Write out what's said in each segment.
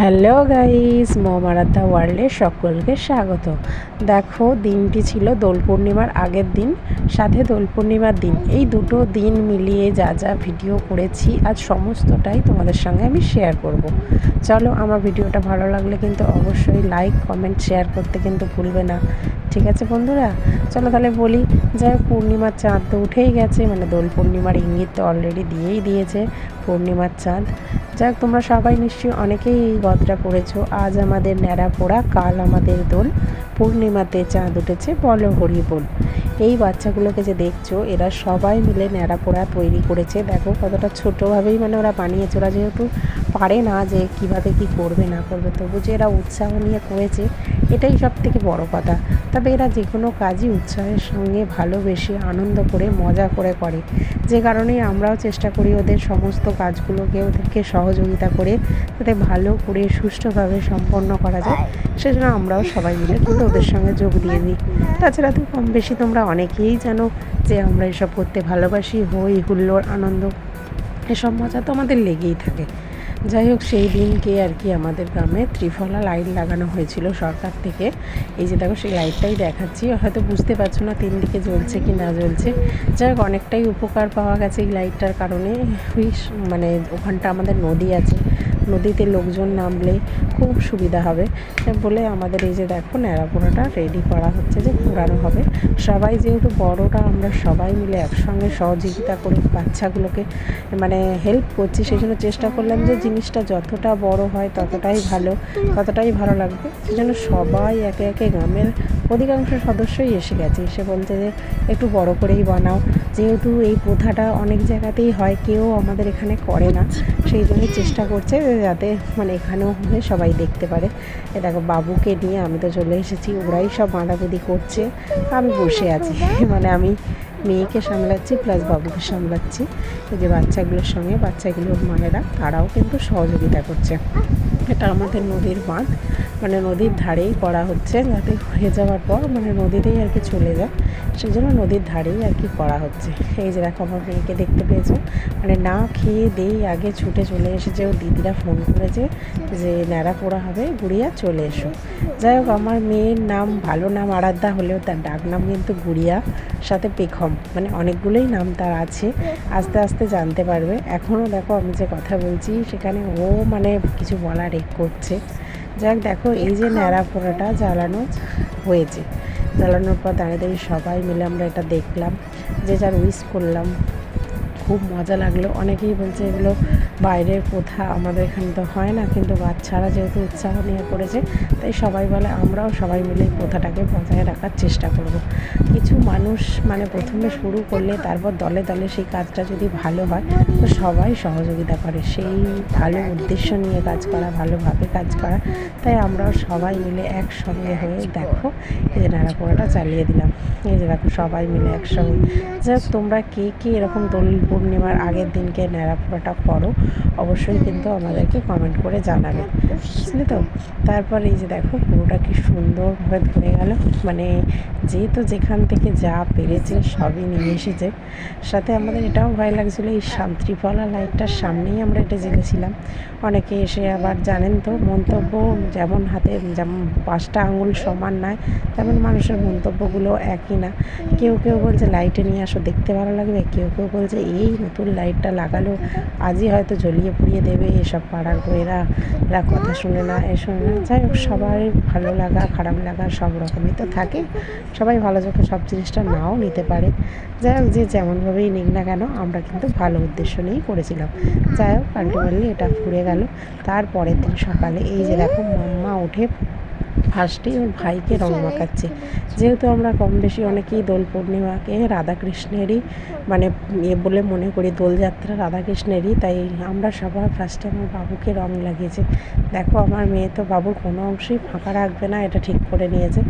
Hello guys মোমারাদ্ধা ওয়ার্ল্ডে সকলকে স্বাগত। দেখো, দিনটি ছিল দোল পূর্ণিমার আগের দিন, সাথে দোল পূর্ণিমার দিন। এই দুটো দিন মিলিয়ে যা যা ভিডিও করেছি, আজ সমস্তটাই তোমাদের সঙ্গে আমি শেয়ার করব। চলো, আমার ভিডিওটা ভালো লাগলে কিন্তু অবশ্যই লাইক কমেন্ট শেয়ার করতে কিন্তু ভুলবে না। ঠিক আছে বন্ধুরা? চলো তাহলে বলি, যাই হোক, পূর্ণিমার চাঁদ তো উঠেই গেছে মানে দোল পূর্ণিমার ইঙ্গিত তো অলরেডি দিয়েই দিয়েছে, পূর্ণিমার চাঁদ। যাক, তোমরা সবাই নিশ্চয়ই অনেকেই এই গদটা পড়েছো। আজ আমাদের ন্যাড়া পোড়া, কাল আমাদের দোল, পূর্ণিমাতে চাঁদ উঠেছে বলো হরি বল। এই বাচ্চাগুলোকে যে দেখছ, এরা সবাই মিলে ন্যাড়া পোড়া তৈরি করেছে। দেখো কতটা ছোটোভাবেই মানে ওরা বানিয়েছে। ওরা যেহেতু পারে না যে কীভাবে কি করবে, না করবে, তবু যে এরা উৎসাহ নিয়ে করেছে এটাই সব থেকে বড় কথা। তবে এরা যে কোনো কাজই উৎসাহের সঙ্গে ভালোবেসে আনন্দ করে, মজা করে করে। যে কারণেই আমরাও চেষ্টা করি ওদের সমস্ত কাজগুলোকে ওদেরকে সহযোগিতা করে যাতে ভালো করে সুষ্ঠুভাবে সম্পন্ন করা যায়। সেজন্য আমরাও সবাই মিলে কিন্তু ওদের সঙ্গে যোগ দিয়ে দিই তাছাড়া তো কম বেশি তোমরা অনেকেই জানো যে আমরা এসব করতে ভালোবাসি, হই হুল্লোড়, আনন্দ, এসব মজা তো আমাদের লেগেই থাকে। যাই হোক, সেই দিনকে আর কি আমাদের গ্রামে ত্রিফলা লাইট লাগানো হয়েছিল সরকার থেকে। এই যে দেখো, সেই লাইটটাই দেখাচ্ছি। হয়তো বুঝতে পারছ না তিন দিকে জ্বলছে কি না জ্বলছে। যাই হোক, অনেকটাই উপকার পাওয়া গেছে এই লাইটটার কারণে। মানে ওখানটা আমাদের নদী আছে। নদীতে লোকজন নামলে খুব সুবিধা হবে। বলে আমাদের এই যে দেখো ন্যাড়াপোড়াটা রেডি করা হচ্ছে যে পোড়ানো হবে। সবাই যেহেতু বড়রা, আমরা সবাই মিলে একসঙ্গে সহযোগিতা করে বাচ্চাগুলোকে মানে হেল্প করছি সেই জন্য চেষ্টা করলাম যে জিনিসটা যতটা বড় হয় ততটাই ভালো ততটাই ভালো লাগবে। সেই জন্য সবাই একে একে গ্রামের অধিকাংশ সদস্যই এসে গেছে। এসে বলছে যে, একটু বড় করেই বানাও। যেহেতু এই প্রথাটা অনেক জায়গাতেই হয়, কেউ আমাদের এখানে করে না। সেই জন্যই চেষ্টা করছে যাতে মানে এখানেও হয়ে সবাই দেখতে পারে। এ দেখো, বাবুকে নিয়ে আমি তো চলে এসেছি, ওরাই সব বাঁধাবুদি করছে। আমি বসে আছি। মানে আমি মেয়েকে সামলাচ্ছি প্লাস বাবুকে সামলাচ্ছি। যে বাচ্চাগুলোর সঙ্গে, বাচ্চাগুলোর মায়েরা, তারাও কিন্তু সহযোগিতা করছে। এটা আমাদের নদীর বাঁধ। মানে নদীর ধারেই করা হচ্ছে যাতে হয়ে যাওয়ার পর মানে নদীতেই আর কি চলে যায়। সেই জন্য নদীর ধারেই আর কি করা হচ্ছে। এই যে দেখো, আমার মেয়েকে দেখতে পেয়েছ। মানে না খেয়ে দেই আগে ছুটে চলে এসেছে। ও দিদিরা ফোন করেছে যে, ন্যাড়া পোড়া হবে, গুড়িয়া চলে এসো। যাই হোক, আমার মেয়ের নাম, ভালো নাম আরাধ্যা হলেও তার ডাক নাম কিন্তু গুড়িয়া, সাথে পেখম। মানে অনেকগুলোই নাম তার আছে। আস্তে আস্তে জানতে পারবে। এখনও দেখো, আমি যে কথা বলছি, সেখানে ও মানে কিছু বলার এক করছে। যাক, দেখো, এই যে ন্যাড়া পোড়াটা জ্বালানো হয়েছে। জ্বালানোর পর দাঁড়িয়ে দাঁড়িয়ে সবাই মিলে আমরা এটা দেখলাম, যে যার উইশ করলাম। খুব মজা লাগল। অনেকেই বলছে এগুলো বাইরের প্রথা, আমাদের এখানে তো হয় না, কিন্তু বাচ্চারা যেহেতু উৎসাহ নিয়ে করেছে, তাই সবাই বলে আমরাও সবাই মিলে এই প্রথাটাকে বজায় রাখার চেষ্টা করব। কিছু মানুষ মানে প্রথমে শুরু করলে, তারপর দলে দলে সেই কাজটা যদি ভালো হয়, তো সবাই সহযোগিতা করে। সেই ভালো উদ্দেশ্য নিয়ে কাজ করা, ভালোভাবে কাজ করা, তাই আমরাও সবাই মিলে একসঙ্গে হয়ে দেখো এই যে নাড়াপোড়াটা চালিয়ে দিলাম। এই যে দেখো সবাই মিলে একসঙ্গে। যাই তোমরা কে কে এরকম দোল পূর্ণিমার আগের দিনকে ন্যাড়াপোড়াটা করো, অবশ্যই কিন্তু আমাদেরকে কমেন্ট করে জানাবে। বুঝলি তো? তারপর এই যে দেখো, পুরোটা কি সুন্দরভাবে ধরে গেল। মানে যেহেতু যেখান থেকে যা পেরেছে সবই নিয়ে এসেছে। সাথে আমাদের এটাও ভয় লাগছিল, এই শান্তিফলা লাইটটার সামনেই আমরা এটা জেনেছিলাম। অনেকে এসে আবার জানেন তো, মন্তব্য যেমন হাতে, যেমন পাঁচটা আঙুল সমান নয়, তেমন মানুষের মন্তব্যগুলো একই না। কেউ কেউ বলছে লাইটে নিয়ে আসো, দেখতে ভালো লাগবে। কেউ কেউ বলছে, এই নতুন লাইটটা লাগালো। আজই হয়তো জ্বলিয়ে পুড়িয়ে দেবে এসব পাড়ার বইয়েরা এরা কথা শুনে না, এ শুনে না। যাই হোক, সবাই ভালো লাগা, খারাপ লাগা সব রকমই তো থাকে। সবাই ভালো চোখে সব জিনিসটা নাও নিতে পারে। যাই হোক, যে যেমনভাবেই নিক না কেন, আমরা কিন্তু ভালো উদ্দেশ্য নিয়েই করেছিলাম। যাই হোক, আলটিমেটলি এটা ফুরে গেল। তারপরের দিন সকালে এই যে দেখো, মাম্মা উঠে ফার্স্টে ওর ভাইকে রং মাখাচ্ছে। যেহেতু আমরা কম বেশি অনেকেই দোল পূর্ণিমাকে রাধাকৃষ্ণেরই মানে এ বলে মনে করি দোলযাত্রা রাধাকৃষ্ণেরই, তাই আমরা সবার ফার্স্টে আমার বাবুকে রং লাগিয়েছে। দেখো আমার মেয়ে তো বাবুর কোনো অংশেই ফাঁকা রাখবে না, এটা ঠিক করে নিয়েছে।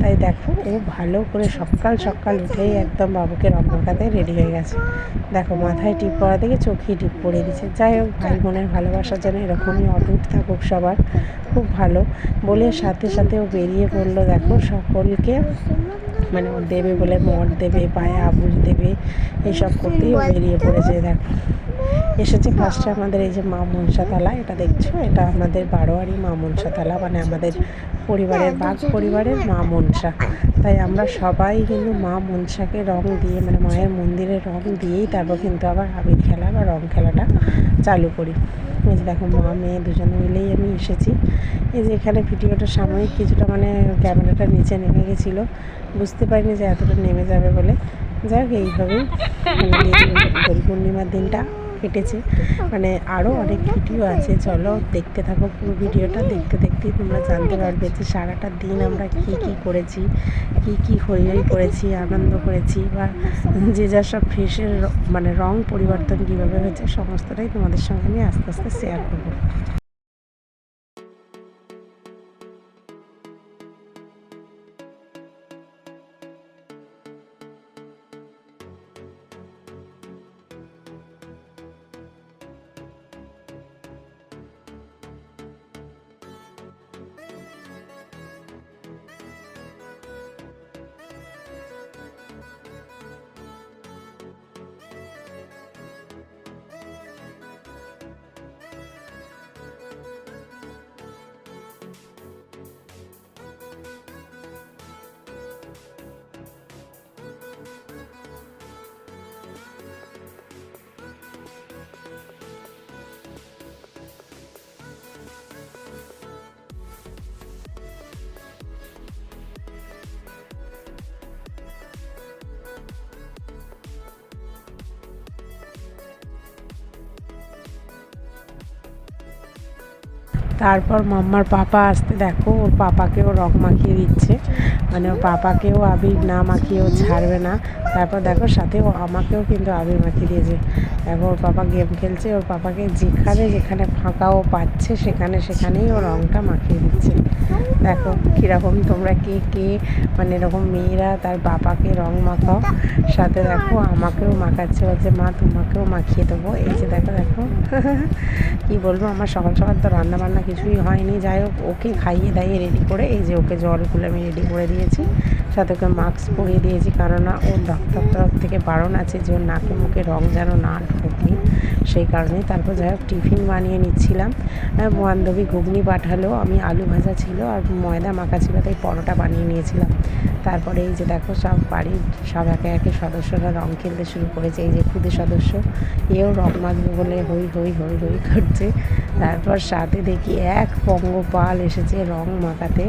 তাই দেখো, ও ভালো করে সকাল সকাল উঠেই একদম বাবুকে রং মাখাতে রেডি হয়ে গেছে। দেখো, মাথায় টিপ পরা থেকে চোখেই টিপ পরিয়ে দিচ্ছে যাই হোক, ভাই বোনের ভালোবাসা যেন এরকমই অটুট থাকুক সবার, খুব ভালো। বলে সাথে সাথে ও বেরিয়ে পড়ল, দেখো, সকলকে মানে ও দেবে বলে মদ দেবে, পায়ে আবুল দেবে, এইসব করতেই ও বেরিয়ে পড়েছে, দেখো। এসেছে ফার্স্টে আমাদের এই যে মা মনসাতলা এটা দেখছ? এটা আমাদের বারোয়ারি মা মনসাতলা মানে আমাদের পরিবারের বাঘ পরিবারের মা মনসা। তাই আমরা সবাই কিন্তু মা মনসাকে রং দিয়ে মানে মায়ের মন্দিরে রং দিয়েই তারপর কিন্তু আবার আবির খেলা বা রং খেলাটা চালু করি। এই যে দেখো মা মেয়ে দুজনে মিলেই আমি এসেছি। এই যে এখানে ভিডিওটা সাময়িক কিছুটা মানে ক্যামেরাটা নিচে নেমে গেছিল। বুঝতে পারিনি যে এতটা নেমে যাবে বলে। যাই হোক এইভাবেই মানে দোল পূর্ণিমার দিনটা কেটেছে। মানে আরও অনেক ভিডিও আছে, চলো দেখতে থাকো পুরো ভিডিওটা। দেখতে দেখতেই তোমরা জানতে পারবে যে সারাটা দিন আমরা কী কী করেছি, কী কী হই করেছি, আনন্দ করেছি, বা যে যার সব ফেসের মানে রং পরিবর্তন কীভাবে হয়েছে, সমস্তটাই তোমাদের সঙ্গে আমি আস্তে আস্তে শেয়ার করব। তারপর মাম্মার পাপা আসতে দেখো, ওর পাপাকেও রং মাখিয়ে দিচ্ছে। মানে ওর পাপাকেও আবির না মাখিয়ে ও ছাড়বে না। তারপর দেখো সাথে ও আমাকেও কিন্তু আবির মাখিয়ে দিয়েছে। দেখো ওর পাপা গেম খেলছে, ওর পাপাকে যেখানে যেখানে ফাঁকা ও পাচ্ছে সেখানে সেখানেই ও রংটা মাখিয়ে দিচ্ছে। দেখো কীরকম তোমরা কে কে মানে এরকম মেয়েরা তার বাবাকে রং মাখাও। সাথে দেখো আমাকেও মাখাচ্ছে, বলছে, মা, তোমাকেও মাখিয়ে দেবো। এই যে দেখো দেখো। কি বলব, আমার সকাল সকাল তো রান্না বান্না কিছুই হয়নি। যাই হোক, ওকে খাইয়ে দাইয়ে রেডি করে, এই যে ওকে জলগুলো আমি রেডি করে দিয়েছি। সাথে ওকে মাস্ক পরিয়ে দিয়েছি কেননা ওর ডাক্তার তরফ থেকে বারণ আছে যে ওর নাকে মুখে রং যেন না ঢোকে। সেই কারণে তারপর যাই হোক, টিফিন বানিয়ে নিচ্ছিলাম। বান্ধবী ঘুগনি পাঠালো, আমি আলু ভাজা ছিল আর ময়দা মাখা ছিল, তাই পরোটা বানিয়ে নিয়েছিলাম। তারপরে এই যে দেখো, সব বাড়ির সব একে একে সদস্যরা রং খেলতে শুরু করেছে। এই যে খুদে সদস্য, এও রং মাখবে বলে হই হই হই হই করছে। তারপর সাথে দেখি এক পঙ্গপাল এসেছে রং মাখাতে।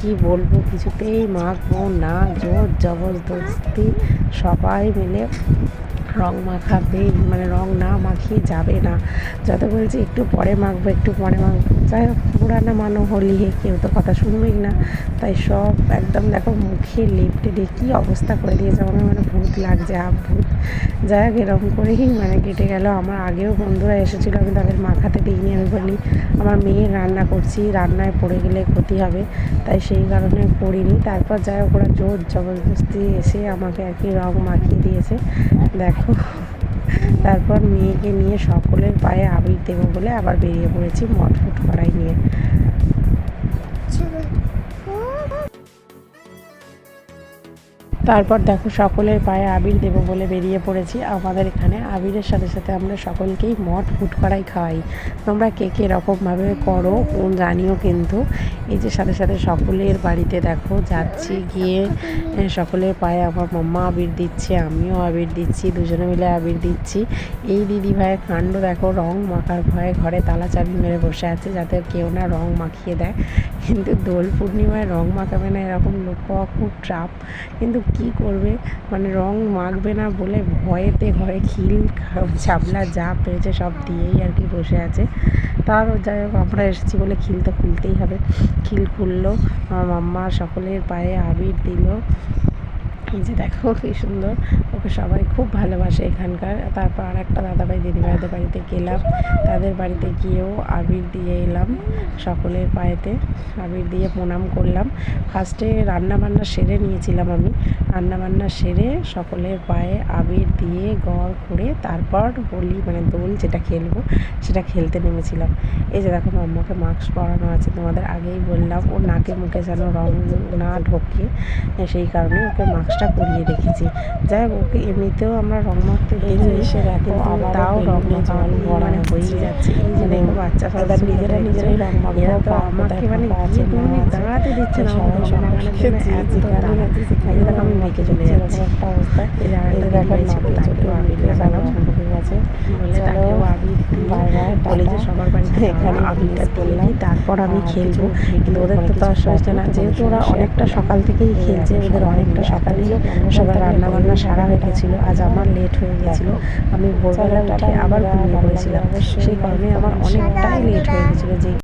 কি বলব? কিছুতেই মাখবো না। জোর জবরদস্তি সবাই মিলে রং মাখাবে মানে রং না মাখিয়ে যাবে না। যত বলছি একটু পরে মাখবো, একটু পরে মাখবো। যাই হোক, বুড়া না মানো হলি কেউ তো কথা শুনবেই না। তাই সব একদম দেখো মুখে লেপটে দিয়ে কী অবস্থা করে দিয়েছে, আমার মানে ভূত লাগছে আপ ভূত। যাই হোক এরকম করেই মানে কেটে গেল। আমার আগেও বন্ধুরা এসেছিল, আমি তাদের মাখাতে দিইনি, আমি বলি আমার মেয়ে রান্না করছি, রান্নায় পড়ে গেলে ক্ষতি হবে। তাই সেই কারণে পড়িনি। তারপর যাই হোক, ওরা জোর জবরদস্তি এসে আমাকে আর কি রং মাখিয়ে দিয়েছে। দেখো তারপর মেয়েকে নিয়ে সকলের পায়ে আবির দেবো বলে আবার বেরিয়ে পড়েছি মট ফুট করাই নিয়ে। তারপর দেখো সকলের পায়ে আবির দেবো বলে বেরিয়ে পড়েছি। আমাদের এখানে আবিরের সাথে সাথে আমরা সকলকেই মঠ ফুট করাই খাওয়াই। তোমরা কে কে রকমভাবে করো জানিও কিন্তু। এই যে সাথে সাথে সকলের বাড়িতে দেখো, যাচ্ছি গিয়ে সকলের পায়ে আমার মাম্মা আবির দিচ্ছে, আমিও আবির দিচ্ছি, দুজনে মিলে আবির দিচ্ছি। এই দিদি ভাইয়ের কাণ্ড দেখো, রং মাখার ভয়ে ঘরে তালা চাবি মেরে বসে আছে যাতে কেউ না রং মাখিয়ে দেয়। কিন্তু দোল পূর্ণিমায় রং মাখাবে না এরকম লোক খুব ট্রাপ কিন্তু কি করবে? মানে রং মাখবে না বলে ভয়েতে ঘরে খিল ছাবলা যা পেয়েছে সব দিয়েই আর কি বসে আছে। তার যাই হোক, আমরা এসেছি বলে খিল তো খুলতেই হবে। খিল খুললো, আমার মাম্মা সকলের পায়ে আবির দিল। এই যে দেখো, কি সুন্দর। ওকে সবাই খুব ভালোবাসে এখানকার। তারপর আর একটা দাদাভাই, দিদিভাইদের বাড়িতে গেলাম। তাদের বাড়িতে গিয়েও আবির দিয়ে এলাম সকলের পায়েতে। আবির দিয়ে প্রণাম করলাম। ফার্স্টে রান্না বান্না সেরে নিয়েছিলাম আমি। রান্না বান্না সেরে সকলের পায়ে আবির দিয়ে গড় করে তারপর হোলি মানে দোল যেটা খেলব, সেটা খেলতে নেমেছিলাম। এই যে দেখো, মাম্মাকে মাস্ক পরানো আছে। তোমাদের আগেই বললাম ও নাকে মুখে যেন রং না ঢোকে। সেই কারণে ওকে মাস্ক পাশটা পরিয়ে রেখেছি যাই হোক ওকে এমনিতেও আমরা রং মাখতে দিইনি এসে আবারও তাও রং মাখা জল মানে হয়েই যাচ্ছে এই যে মানে দেখো বাচ্চা সব এরা নিজেরা নিজেরাই রং এরা তো আমাকে মানে গিয়ে মিনিট আছে। দাঁড়াতে দিচ্ছে না সবাই সবার এত। গেছে এই দেখো আমি মেখে চলে যাচ্ছি একটা অবস্থা এই যে দেখো তাকেও চোখে আবির লাগালাম। ঢুকে গেছে বলে আবির সবার বাড়িতে এখানে আবিরটা তারপর আমি খেলব। কিন্তু ওদের তো তার হয়েছে না যেহেতু ওরা অনেকটা সকাল থেকেই। খেলছে ওদের অনেকটা সকালেই সবার থাকলে রান্না বান্না সারা হয়ে গেছিল আজ আমার লেট হয়ে গেছিল। আমি ভোরবেলা উঠে আবার ঘুমিয়ে পড়েছিলাম। সেই কারণে আমার অনেকটাই লেট হয়ে গেছিল যে